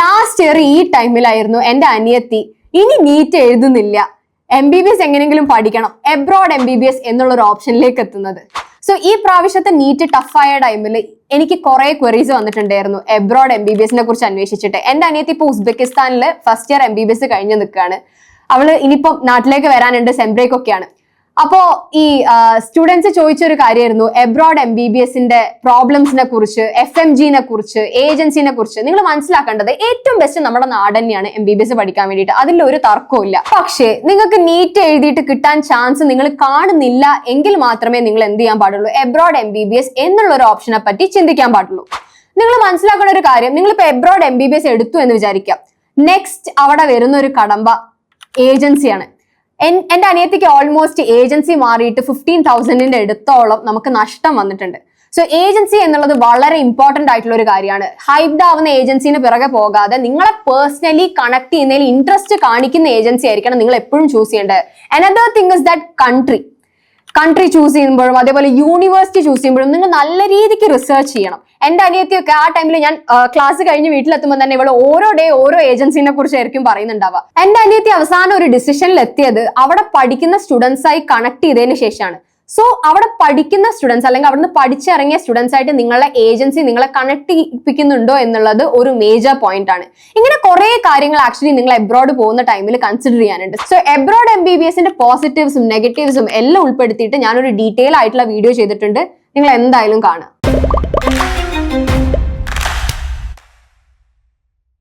Last year ഈ ടൈമിലായിരുന്നു എന്റെ അനിയത്തി ഇനി നീറ്റ് എഴുതുന്നില്ല. എം ബി ബി എസ് എങ്ങനെയെങ്കിലും പഠിക്കണം. Abroad M B B S എന്നുള്ള ഒരു ഓപ്ഷനിലേക്ക് എത്തുന്നത്. സോ ഈ പ്രാവശ്യത്തെ നീറ്റ് ടഫായ ടൈമിൽ എനിക്ക് കുറെ ക്വറീസ് വന്നിട്ടുണ്ടായിരുന്നു. എബ്രോഡ് എം ബി ബി എസിനെ കുറിച്ച് അന്വേഷിച്ചിട്ട്. എന്റെ അനിയത്തി ഇപ്പോൾ ഉസ്ബെക്കിസ്ഥാനിൽ first year M B B S കഴിഞ്ഞ് നിൽക്കുകയാണ് അവൾ ഇനിയിപ്പം നാട്ടിലേക്ക് വരാനുണ്ട് സെംബ്രേക്ക് ഒക്കെയാണ്. അപ്പോ ഈ സ്റ്റുഡൻസ് ചോദിച്ചൊരു കാര്യമായിരുന്നു എബ്രോഡ് എം ബി ബി എസിന്റെ പ്രോബ്ലംസിനെ കുറിച്ച് എഫ് എം ജിനെ കുറിച്ച് ഏജൻസിനെ കുറിച്ച് നിങ്ങൾ മനസ്സിലാക്കേണ്ടത് ഏറ്റവും ബെസ്റ്റ് നമ്മുടെ നാട് തന്നെയാണ് എം ബി ബി എസ് പഠിക്കാൻ വേണ്ടിയിട്ട്. അതിൽ ഒരു ഇല്ല. പക്ഷേ നിങ്ങൾക്ക് നീറ്റ് എഴുതിയിട്ട് കിട്ടാൻ ചാൻസ് നിങ്ങൾ കാണുന്നില്ല എങ്കിൽ മാത്രമേ നിങ്ങൾ എന്ത് ചെയ്യാൻ പാടുള്ളൂ? Abroad M B B S എന്നുള്ള ഒരു ഓപ്ഷനെ പറ്റി ചിന്തിക്കാൻ പാടുള്ളൂ. നിങ്ങൾ മനസ്സിലാക്കേണ്ട ഒരു കാര്യം നിങ്ങൾ നിങ്ങളിപ്പോ abroad M B B S എടുത്തു എന്ന് വിചാരിക്കാം. നെക്സ്റ്റ് അവിടെ വരുന്ന ഒരു കടമ്പ ഏജൻസിയാണ് എന്റെ അനിയത്തിക്ക് ഓൾമോസ്റ്റ് ഏജൻസി മാറിയിട്ട് ഫിഫ്റ്റീൻ തൗസൻഡിന്റെ അടുത്തോളം നമുക്ക് നഷ്ടം വന്നിട്ടുണ്ട്. സോ ഏജൻസി എന്നുള്ളത് വളരെ ഇമ്പോർട്ടന്റ് ആയിട്ടുള്ള ഒരു കാര്യമാണ്. ഹൈബ്ഡ് ആവുന്ന ഏജൻസിന് പിറകെ പോകാതെ നിങ്ങളെ പേഴ്സണലി കണക്ട് ചെയ്യുന്നതിൽ ഇൻട്രസ്റ്റ് കാണിക്കുന്ന ഏജൻസി ആയിരിക്കണം നിങ്ങൾ എപ്പോഴും ചൂസ് ചെയ്യേണ്ടത്. Another thing is that country country choose ചെയ്യുമ്പോഴും അതേപോലെ യൂണിവേഴ്സിറ്റി ചൂസ് ചെയ്യുമ്പോഴും നിങ്ങൾ നല്ല രീതിക്ക് റിസർച്ച് ചെയ്യണം. എന്റെ അനിയത്തിയൊക്കെ ആ ടൈമിൽ ഞാൻ ക്ലാസ് കഴിഞ്ഞ് വീട്ടിലെത്തുമ്പോൾ തന്നെ ഇവിടെ ഓരോ ഡേ ഓരോ ഏജൻസിനെ കുറിച്ചായിരിക്കും പറയുന്നുണ്ടാവുക. എന്റെ അനിയത്തി അവസാനം ഒരു ഡിസിഷനിൽ എത്തിയത് അവിടെ പഠിക്കുന്ന സ്റ്റുഡൻസായി കണക്ട് ചെയ്തതിന് ശേഷമാണ്. സോ അവിടെ പഠിക്കുന്ന സ്റ്റുഡൻസ് അല്ലെങ്കിൽ അവിടുന്ന് പഠിച്ചിറങ്ങിയ സ്റ്റുഡൻസ് ആയിട്ട് നിങ്ങളെ ഏജൻസി നിങ്ങളെ കണക്ട് ചെയ്യിപ്പിക്കുന്നുണ്ടോ എന്നുള്ളത് ഒരു മേജർ പോയിന്റ് ആണ്. ഇങ്ങനെ കുറെ കാര്യങ്ങൾ ആക്ച്വലി നിങ്ങൾ എബ്രോഡ് പോകുന്ന ടൈമിൽ കൺസിഡർ ചെയ്യാനുണ്ട്. So abroad M B B എസിന്റെ പോസിറ്റീവ്സും നെഗറ്റീവ്സും എല്ലാം ഉൾപ്പെടുത്തിയിട്ട് ഞാനൊരു ഡീറ്റെയിൽ ആയിട്ടുള്ള വീഡിയോ ചെയ്തിട്ടുണ്ട്. നിങ്ങൾ എന്തായാലും കാണുക